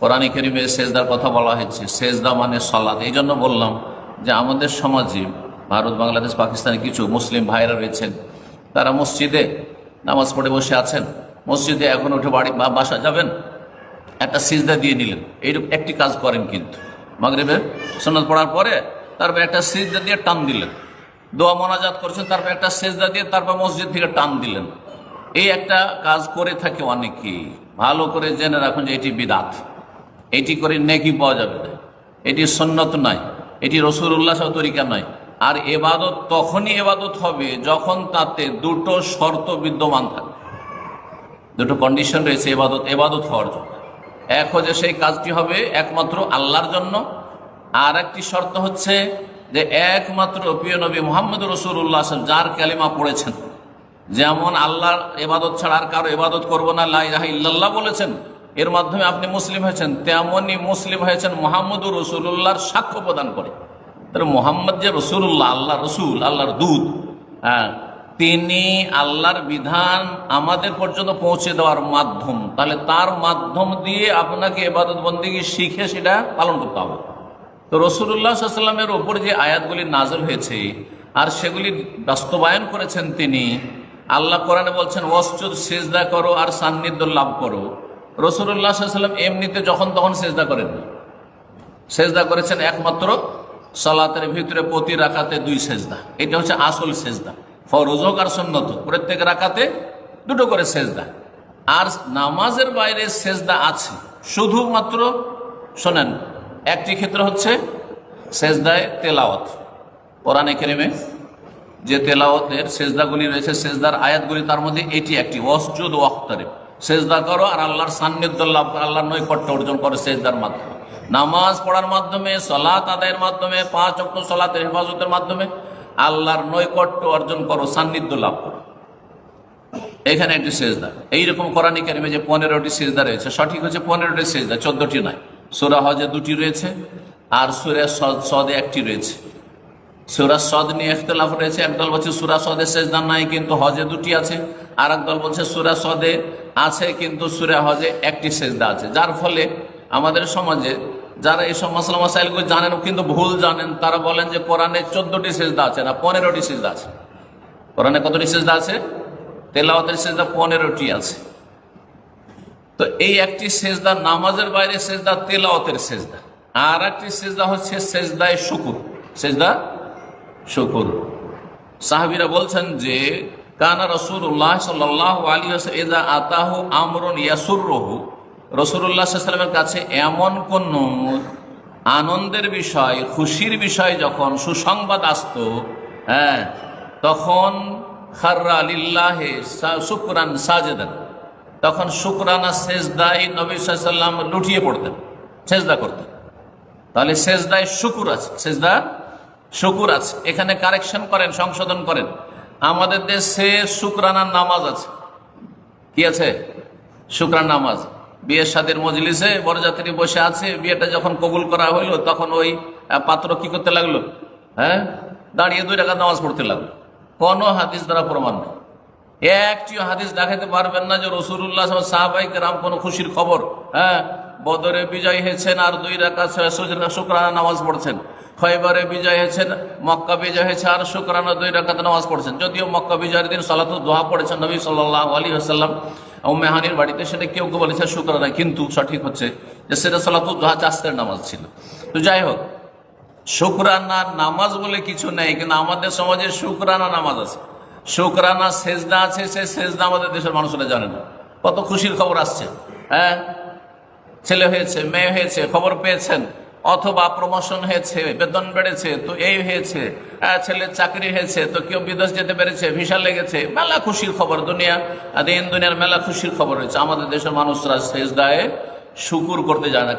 কোরআন করিমে সেজদার কথা বলা হয়েছে। সেজদা মানে সলাদ এই জন্য বললাম যে আমাদের সমাজে, ভারত, বাংলাদেশ, পাকিস্তানে কিছু মুসলিম ভাইরা রয়েছেন। তারা মসজিদে নামাজ পড়ে বসে আছেন। মসজিদে এখন উঠে বাড়ি, বা বাসা যাবেন, একটা সিজদা দিয়ে নিলেন। এইরকম একটি কাজ করেন কিন্তু। মাগরিবের সন্ন্যত পড়ার পরে তারপর একটা সিজদা দিয়ে টান দিলেন। দোয়া মোনাজাত করছেন, তারপর একটা সেজদা দিয়ে তারপর মসজিদ থেকে টান দিলেন। এই একটা কাজ করে থাকে অনেকেই। ভালো করে জেনে রাখুন যে এটি বিদাত। এটি করে নেকি পাওয়া যাবে না। এটি সন্ন্যত নয় এটি রসুল্লাহ তরিকা নয় আর এবাদত তখনই এবাদত হবে যখন তাতে দুটো শর্ত বিদ্যমান থাকে। দুটো কন্ডিশন রয়েছে এবাদত এবাদত হওয়ার জন্য। এক হচ্ছে সেই কাজটি হবে একমাত্র আল্লাহর জন্য। আর একটি শর্ত হচ্ছে যে একমাত্র প্রিয় নবী মোহাম্মদ রসুল্লাহ যার ক্যালিমা পড়েছেন। যেমন আল্লাহর এবাদত ছাড়া আর কারও এবাদত করব না, লা ইলাহা ইল্লাল্লাহ বলেছেন। এর মাধ্যমে আপনি মুসলিম হয়েছেন তেমনই মুসলিম হয়েছেন মোহাম্মদ রসুল্লাহর সাক্ষ্য প্রদান করে। তাহলে মোহাম্মদ যে রসুল্লাহ আল্লাহ রসুল, আল্লাহর দূত হ্যাঁ তিনি আল্লাহর বিধান আমাদের পর্যন্ত পৌঁছে দেওয়ার মাধ্যম। তাহলে তার মাধ্যম দিয়ে আপনাকে এবাদত বন্দিগি শিখে সেটা পালন করতে হবে। তো রসুল্লাহ সাল্লামের ওপর যে আয়াতগুলি নাজল হয়েছে, আর সেগুলি বাস্তবায়ন করেছেন তিনি, আল্লাহ কোরআনে বলছেন, ওয়াসজুদ সেজদা করো আর সান্নিধ্য লাভ করো। রসুল্লাহ সাল্লাম এমনিতে যখন তখন সেজদা করেন। সেজদা করেছেন একমাত্র সালাতের ভিতরে প্রতি রাখাতে দুই সেজদা। এটা হচ্ছে আসল সেজদা। ফরজ হোক আর সন্ন্যত প্রত্যেক রাখাতে দুটো করে সেজদা। আর নামাজের বাইরে সেজদা আছে। শুধুমাত্র শোনেন, একটি ক্ষেত্র হচ্ছে সেজদায় তেলাওয়াত। কোরআনে কেরিমে যে তেলাওয়াতের সেজদাগুলি রয়েছে, সেজদার আয়াতগুলি তার মধ্যে এটি একটি। ওয়াসজুদ ওয়াক্তারে সেজদা করো আর আল্লাহর সান্নিধ্য লাভ আল্লাহর নৈকট্য অর্জন করো সেজদার মাধ্যমে। নামাজ পড়ার মাধ্যমে সলাত আদায়ের মাধ্যমে, পাঁচ অক্ট সলাতের হেফাজতের মাধ্যমে আল্লাহর নৈকট্য অর্জন করো, সান্নিধ্য লাভ করো। এখানে একটি সেজদা। এইরকম কোরআনিক কারিমে যে পনেরোটি সেজদা রয়েছে, সঠিক হচ্ছে পনেরোটি সেজদা, চোদ্দটি নয়। সুরা হজে দুটি রয়েছে আর সুরে সদ- একটি রয়েছে। সুরা সদ নিয়ে ইখতলাফ রয়েছে, একদল বলছে সুরা সদে সেজদা নাই, কিন্তু হজে দুটি আছে। আর একদল বলছে, সুরা সদে আছে কিন্তু সুরা হজে একটি সেজদা আছে। যার ফলে আমাদের সমাজে যারা এই সব মশলা মশাইলগুলো জানেন কিন্তু ভুল জানেন, তারা বলেন যে কোরআনে চোদ্দটি সেজদা আছে না পনেরোটি সেজদা আছে। কোরআনে কতটি সেজদা আছে? তেলাওয়াতের সেজদা পনেরোটি আছে। তো এই একটি সেজদা নামাজের বাইরে সেজদা, তেলাওয়াতের সেজদা। আর একটি সেজদা হচ্ছে সেজদায় শুকুর। সেজদা শুকুর। সাহাবিরা বলছেন যে কানা রসুল্লাহ সাল্লাহ আলী এদা আতাহু আমরুন ইয়াসুর রহু রসুল্লাহ সাল্লামের কাছে এমন কোন আনন্দের বিষয়, খুশির বিষয় যখন সুসংবাদ আসত হ্যাঁ তখন খার্রা আলিল্লাহে শুক্রান সাজেদান। তখন শুকরানা সেজদাই নবী সাল্লাম লুটিয়ে পড়তেন, সেজদা করতেন। তাহলে সেজদায় শুকুর আছে সেজদা শুকুর আছে। এখানে কারেকশন করেন, সংশোধন করেন। আমাদের দেশে শুক্রানার নামাজ আছে। কি আছে? শুক্রান নামাজ। বিয়ের সাদের মজলিসে বরযাত্রী বসে আছে, বিয়েটা যখন কবুল করা হইল, তখন ওই পাত্র কি করতে লাগল? হ্যাঁ? দাঁড়িয়ে দুই টাকা নামাজ পড়তে লাগল। কোনো হাদিস দ্বারা প্রমাণ নেই। একটিও হাদিস দেখাতে পারবেন না যে রসুল্লাহ সাহাবাইকে রাম কোনো খুশির খবর। হ্যাঁ? বদরে বিজয় হয়েছেন আর দুই রাখা শুক্রানা নামাজ পড়ছেন। খয়বারে বিজয় হয়েছেন মক্কা বিজয় হয়েছে, আর শুক্রানা দুই রাখাতে নামাজ পড়েছেন। যদিও মক্কা বিজয়ের দিন সালাতু দোহা পড়েছেন নবী সাল্লাহ আলী আসাল্লাম মেহানির বাড়িতে, সেটা কেউ কেউ বলেছে শুক্রানা কিন্তু সঠিক হচ্ছে যে সেটা সালাতু দোহা চাস্তের নামাজ ছিল। তো যাই হোক শুক্রানা নামাজ বলে কিছু নেই, কিন্তু আমাদের সমাজে শুক্রানা নামাজ আছে। শুক্রানা সেজদা আছে, সে সেজদা আমাদের দেশের মানুষরা জানে না। কত খুশির খবর আসছে হ্যাঁ? ছেলে হয়েছে, মেয়ে হয়েছে, খবর পেয়েছেন। অথবা প্রমোশন হয়েছে, বেতন বেড়েছে, তো এই হয়েছে ছেলের চাকরি হয়েছে, তো কেউ বিদেশ যেতে পেরেছে ভিসা লেগেছে, মেলা খুশির খবর দুনিয়া দিন দুনিয়ার মেলা খুশির খবর হয়েছে। আমাদের দেশের মানুষরা শেষ দায়ে শুকুর করতে যায় না।